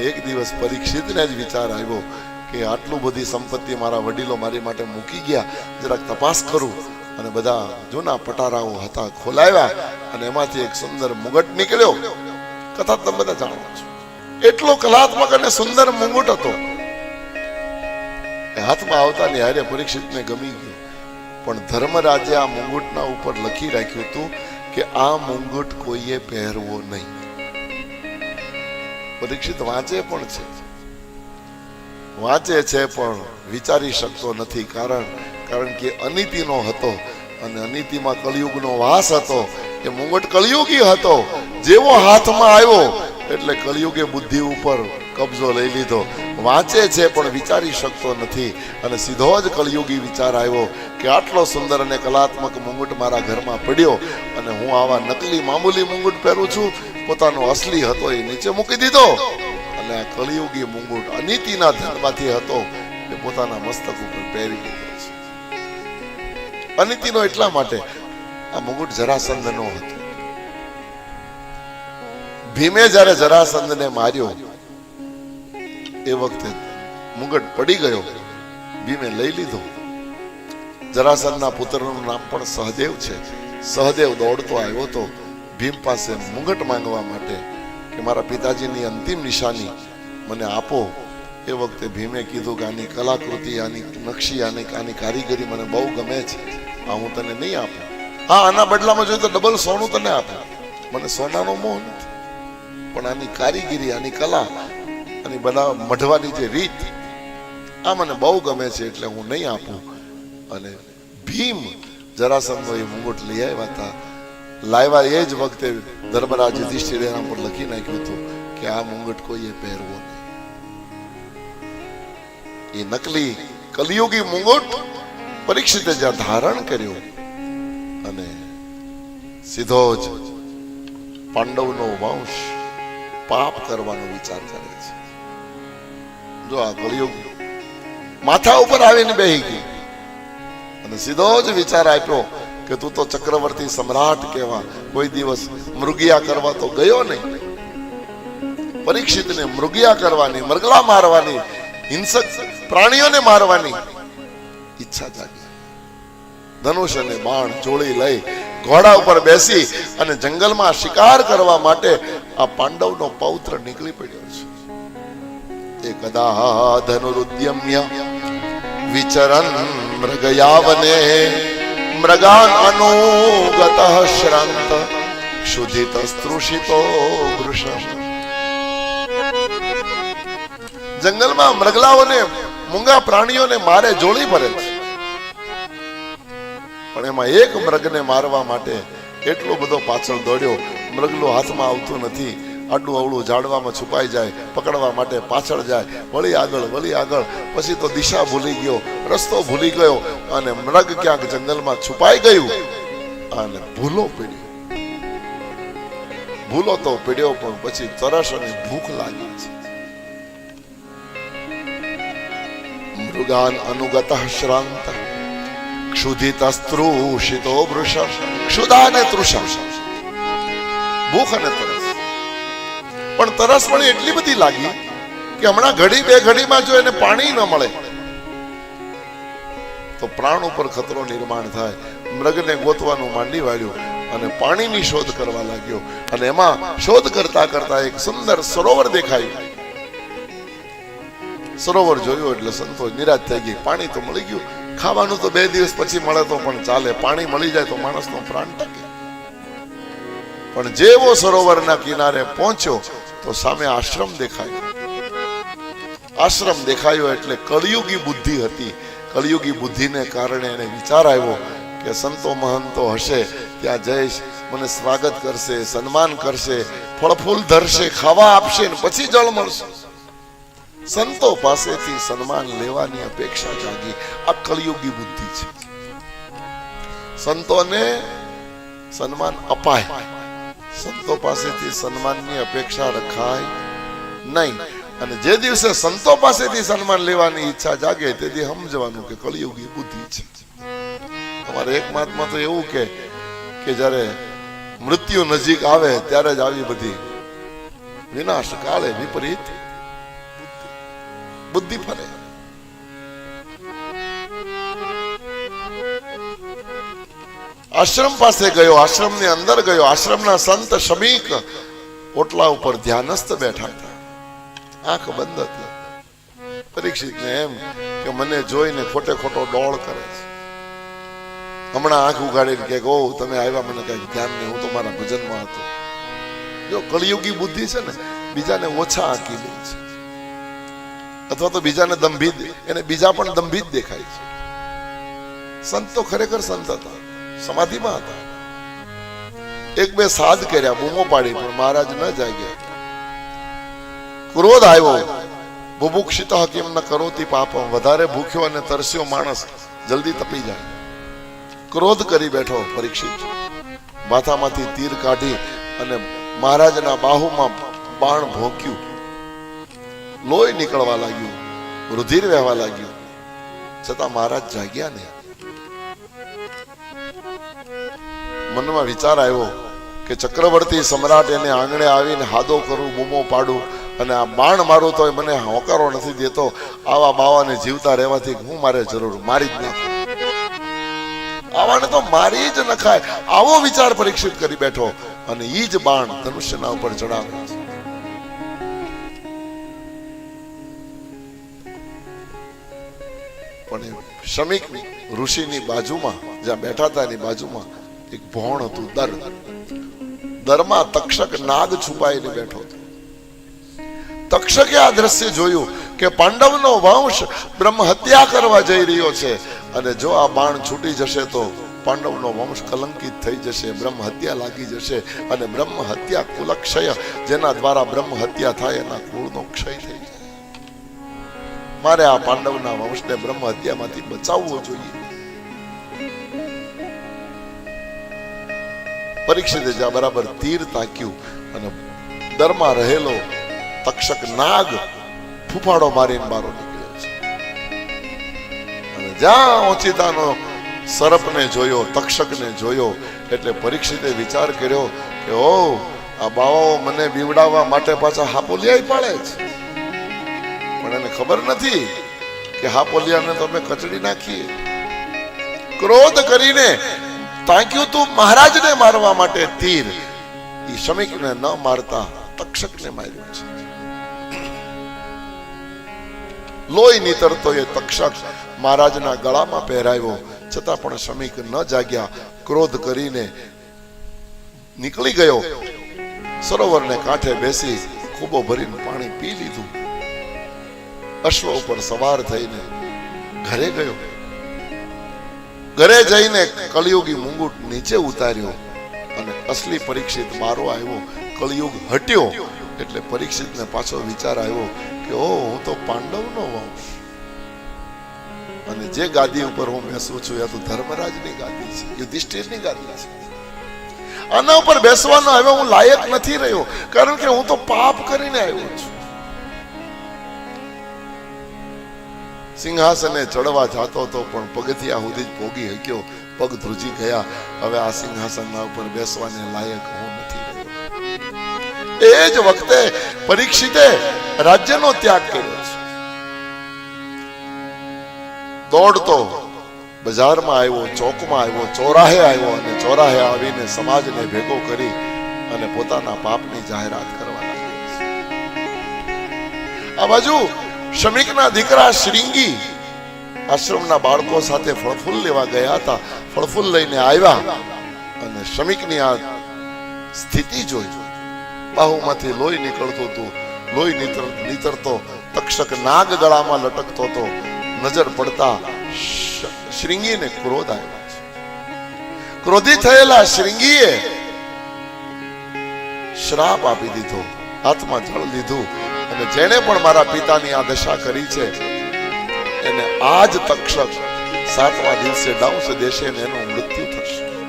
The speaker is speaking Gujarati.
અને એક દિવસ પરીક્ષિતને જ વિચાર આવ્યો કે આટલું બધી સંપત્તિ મારા વડીલો મારી માટે મૂકી ગયા, જરાક તપાસ કરું. અને બધા જૂના પટારાઓ હતા ખોલાવ્યા અને એમાંથી એક સુંદર મુગટ નીકળ્યો. કથા તમે બધા જાણો છો. એટલો કલાત્મક અને સુંદર મુગટ હતો. હાથમાં આવતા નિહારે પરીક્ષિતને ગમી ગયું. પણ ધર્મરાજે આ મુંગુટના ઉપર લખી રાખ્યું હતું કે આ મુંગુટ કોઈએ પહેરવો નહીં. પરીક્ષિત વાંચે પણ છે. વાંચે છે પણ વિચારી શકતો નથી કારણ કારણ કે અનિતિનો હતો અને અનિતિમાં કળિયુગનો વાસ હતો. એ મુંગટ કળિયુગી હતો. જેવો હાથમાં આવ્યો એટલે કળિયુગે બુદ્ધિ ઉપર કબજો લઈ લીધો. વાંચે છે પણ વિચારી શકતો નથી અને સીધો જ કળિયુગી વિચાર આવ્યો કે આટલો સુંદર અને કલાત્મક મુંગટ મારા ઘરમાં પડ્યો અને હું આવા નકલી મામૂલી મુંગટ પહેરું છું પોતાનો અસલી હતો એ નીચે મૂકી દીધો. અને આ કળિયુગી મુંગુટ અનિતિના ધનમાંથી હતો એ પોતાના મસ્તક ઉપર પહેરી લીધો છે. અનિતિનો એટલા માટે આ મુગુટ જરાસંધનો હતો. ભીમે જ્યારે જરાસંધને માર્યો, એ વખતે મુગટ પડી ગયો, ભીમે લઈ લીધો. જરાસંધના પુત્રનું નામ પણ સહદેવ છે. સહદેવ દોડતો આવ્યો તો ભીમ પાસે મુગટ માંગવા માટે કે મારા પિતાજીની અંતિમ નિશાની મને આપો. એ વખતે ભીમે કીધું કે આની કલાકૃતિ, આની નકશી, આની આની કારીગરી મને બહુ ગમે છે. આ હું તને નહીં આપું. હા, આના બદલામાં જોઈએ તો ડબલ સોનું તને આપું. મને સોનાનો મોહ નથી. પણ આની કારીગરી, આની કલા, આની બધા મઢવાની જે રીત, આ મને બહુ ગમે છે એટલે હું નહીં આપું. અને ભીમ જરાસંધો એ મુંગટ લઈ આવ્યા હતા. લાવ્યા એ જ વખતે ધર્મરાજ યુધિષ્ઠિર એના પર લખી નાખ્યું હતું કે આ મુંગટ કોઈએ પહેરવો નહીં. એ નકલી કલિયુગી મુંગટ પરીક્ષિતે જ્યાં ધારણ કર્યો અને સીધો જ પાંડવનો વંશ પાપ કરવાનો વિચાર કરે છે. જો આ કલિયુગ માથા ઉપર આવીને બેહી ગઈ અને સીધો જ વિચાર આપ્યો કે તું તો ચક્રવર્તી સમ્રાટ કહેવા કોઈ દિવસ મૃગિયા કરવા તો ગયો નહીં. પરીક્ષિતને મૃગિયા કરવાની મરગલા મારવાની, હિંસક પ્રાણીઓને મારવાની ઈચ્છા જાગી. ધનુષ અને બાણ જોડી લઈ ઘોડા ઉપર બેસી અને જંગલમાં શિકાર કરવા માટે આ પાંડવનો પૌત્ર નીકળી પડ્યો છે. એ કદા ધનુરુદ્યમ્ય વિચરન મૃગયાવને મૃગાન અનુગત શ્રાંત ક્ષુધિત સ્તૃષિતો જંગલમાં મૃગલાઓને મૂંગા પ્રાણીઓને મારે જોડી ભરે પણ એમાં એક મૃગને મારવા માટે એટલો બધો પાછળ દોડ્યો મૃગલો હાથમાં આવતું નથી આડું અવળું ઝાડવામાં છુપાઈ જાય, પકડવા માટે પાછળ જાય. વળી આગળ વળી આગળ. પછી તો દિશા ભૂલી ગયો, રસ્તો ભૂલી ગયો અને મૃગ ક્યાંક જંગલમાં છુપાઈ ગયું અને ભૂલો પડ્યો. ભૂલો તો પડ્યો, પણ પછી તરસ અને ભૂખ લાગી છે. મૃગાન અનુગત શ્રાંત, ક્ષુધિત સ્ત્રુષિતો વૃષભ ક્ષુધા ને તૃષ ભૂખ અને તરસ. પણ તરસ પણ એટલી બધી લાગી કે હમણાં ઘડી બે ઘડીમાં જો એને પાણી ન મળે. તો પ્રાણ ઉપર ખતરો નિર્માણ થાય. મૃગને ગોતવાનું માંડી વાળ્યું અને પાણીની શોધ કરવા લાગ્યો. અને એમાં શોધ કરતા કરતા એક સુંદર સરોવર દેખાયું. સરોવર જોયું એટલે સંતોષ, નિરાશ થઈ ગઈ. પાણી તો મળી ગયું. ખાવાનું તો બે દિવસ પછી મળે તો પણ ચાલે. પાણી મળી જાય તો માણસનો પ્રાણ ટકે. પણ જેવો સરોવરના કિનારે પહોંચ્યો તો સામે આશ્રમ દેખાયો. આશ્રમ દેખાયો એટલે કળિયુગી બુદ્ધિ હતી. કળિયુગી બુદ્ધિને કારણે એને વિચાર આવ્યો કે સંતો મહંતો હશે, ત્યાં જઈશ, મને સ્વાગત કરશે, સન્માન કરશે ફળ ફૂલ ધરશે, ખાવા આપશે ને પછી જળ મળશે. સંતો પાસેથી સન્માન લેવાની અપેક્ષા જાગી. આ કળિયુગી બુદ્ધિ છે. સંતોને સન્માન અપાય. સંતો પાસેથી સન્માનની અપેક્ષા રખાય નહીં. અને જે દિવસે સંતો પાસેથી સન્માન લેવાની ઈચ્છા જાગે તેથી સમજવાનું કે કળિયુગી બુદ્ધિ છે. અમારે એક મહાત્મા તો એવું કે કે જ્યારે મૃત્યુ નજીક આવે ત્યારે જ આવી બધી વિનાશ કાળે વિપરીત બુદ્ધિ ફરે. આશ્રમ પાસે ગયો, આશ્રમની અંદર ગયો. આશ્રમના સંત શમીક ઓટલા ઉપર ધ્યાનસ્થ બેઠા હતા. આંખ બંધ હતી. પરીક્ષિતને એમ કે મને જોઈને ખોટે ખોટો ડોળ કરે છે. હમણાં આંખ ઉગાડીને કે, ગો તમે આવ્યા, મને કઈ ધ્યાન નહીં, હું તો મારા ભજનમાં હતો. જો કળિયુગી બુદ્ધિ છે ને, બીજાને ઓછા આંકી લે છે. અથવા તો બીજાને દંભી એને બીજા પણ દંભિત દેખાય છે. સંત તો ખરેખર સંત હતા. સમાધિમાં હતા. એક બે સાધ કર્યા, બૂમો પાડી, પણ મહારાજ ન જાગ્યા. ક્રોધ આવ્યો. બુભુક્ષિત હકીમ ન કરોતી પાપમ વધારે ભૂખ્યો અને તરસ્યો માણસ જલ્દી તપી જાય. ક્રોધ કરી બેઠો, પરીક્ષિત. માથામાંથી તીર કાઢી અને મહારાજના બાહુમાં બાણ ભોંક્યું. લોહી નીકળવા લાગ્યું. રુધિર વહેવા લાગ્યું. છતાં મહારાજ જાગ્યા નહીં. મનમાં વિચાર આવ્યો કે ચક્રવર્તી સમ્રાટ એને આંગણે આવીને હાદો કરું, બૂમો પાડું અને આ બાણ મારું તો મને હોકારો નથી દેતો. આવા બાવાને જીવતા રહેવાથી હું મારે જરૂર મારી જ નાખું. આવાને તો મારી જ નખાય. આવો વિચાર પરીક્ષિત કરી બેઠો અને ઈ જ બાણ ધનુષ્યના ઉપર ચડાવ્યો પણ શ્રમિક ઋષિની બાજુમાં, જ્યાં બેઠા હતા એની બાજુમાં એક ભોણ હતું, દર. દરમાં તક્ષક નાગ છુપાઈને બેઠો હતો. તક્ષકે આ દ્રશ્ય જોયું કે પાંડવનો વંશ બ્રહ્મ હત્યા કરવા જઈ રહ્યો છે અને જો આ બાણ છૂટી જશે તો પાંડવનો વંશ કલંકિત થઈ જશે બ્રહ્મ હત્યા લાગી જશે અને બ્રહ્મ હત્યા કુલક્ષય જેના દ્વારા બ્રહ્મ હત્યા થાય એના કુળનો ક્ષય થઈ જાય. મારે આ પાંડવના વંશને બ્રહ્મ હત્યામાંથી બચાવવો જોઈએ. પરીક્ષિતે જ્યાં બરાબર, તીર તાક્યું અને દરમાં રહેલો તક્ષક નાગ ફૂફાડો મારીને મારો નીકળ્યો છે. અને જ્યાં ઓચિતાનો સરપને જોયો, તક્ષકને જોયો, એટલે પરીક્ષિતે વિચાર કર્યો કે, ઓ, આ બાવાઓ મને બીવડાવવા માટે પાછા હાપોલિયા પાડે છે. પણ એને ખબર નથી કે હાપોલિયાને તો અમે કચડી નાખીએ. ક્રોધ કરીને તાક્યું તું મહારાજને મારવા માટે તીર. એ શમિકને ન મારતા, તક્ષકને માર્યું છે. લોહી નીતરતો એ તક્ષક મહારાજના ગળામાં પહેરાવ્યો છતાં પણ શમિક ન જાગ્યા. ક્રોધ કરીને નીકળી ગયો. સરોવરને કાંઠે બેસી ખૂબો ભરીને પાણી પી લીધું. અશ્વ ઉપર સવાર થઈને ઘરે ગયો. ઘરે જઈને કલયુગી મુંગુટ નીચે ઉતાર્યો અને અસલી પરીક્ષિત મારો આવ્યો. કલયુગ હટ્યો એટલે પરીક્ષિતને પાછો વિચાર આવ્યો કે ઓ હું તો પાંડવનો વંશ અને જે ગાદી ઉપર હું બેસું છું, એ તો ધર્મરાજની ગાદી છે, યુધિષ્ઠિરની ગાદી છે. આના ઉપર બેસવાનો હવે હું લાયક નથી રહ્યો, કારણ કે હું તો પાપ કરીને આવ્યો છું. સિંહાસને ચડવા જાતો હતો, પણ પગથિયા સુધી જ ભોગી શક્યો પગ ધ્રુજી ગયા. હવે આ સિંહાસનના ઉપર બેસવાને લાયક હું નથી એ જ વખતે પરીક્ષિતે રાજ્યનો ત્યાગ કર્યો છે. દોડતો બજારમાં આવ્યો, ચોકમાં આવ્યો, ચોરાહે આવ્યો અને ચોરાહે આવીને સમાજને ભેગો કરી અને પોતાના પાપની જાહેરાત કરવા લાગ્યો આ બાજુ શમિકના દીકરા શ્રીંગી આશ્રમના બાળકો સાથે ફળફૂલ લેવા ગયા હતા. ફળફૂલ લઈને આવ્યા અને શમિકની આ સ્થિતિ જોઈ. બાહુમાંથી લોહી નીકળતું હતું. લોહી નીતર, નીતરતો, તક્ષક નાગ ગળામાં લટકતો હતો. નજર પડતા શ્રીંગીને ક્રોધ આવ્યો. છે ક્રોધિત થયેલા શ્રીંગીએ શ્રાપ આપી દીધો. હાથમાં જળ લીધું. અને જેણે પણ મારા પિતાની આ દશા કરી છે, એને આજ તક્ષક સાતમા દિવસે ડાઉસ દેશે એનું મૃત્યુ થશે.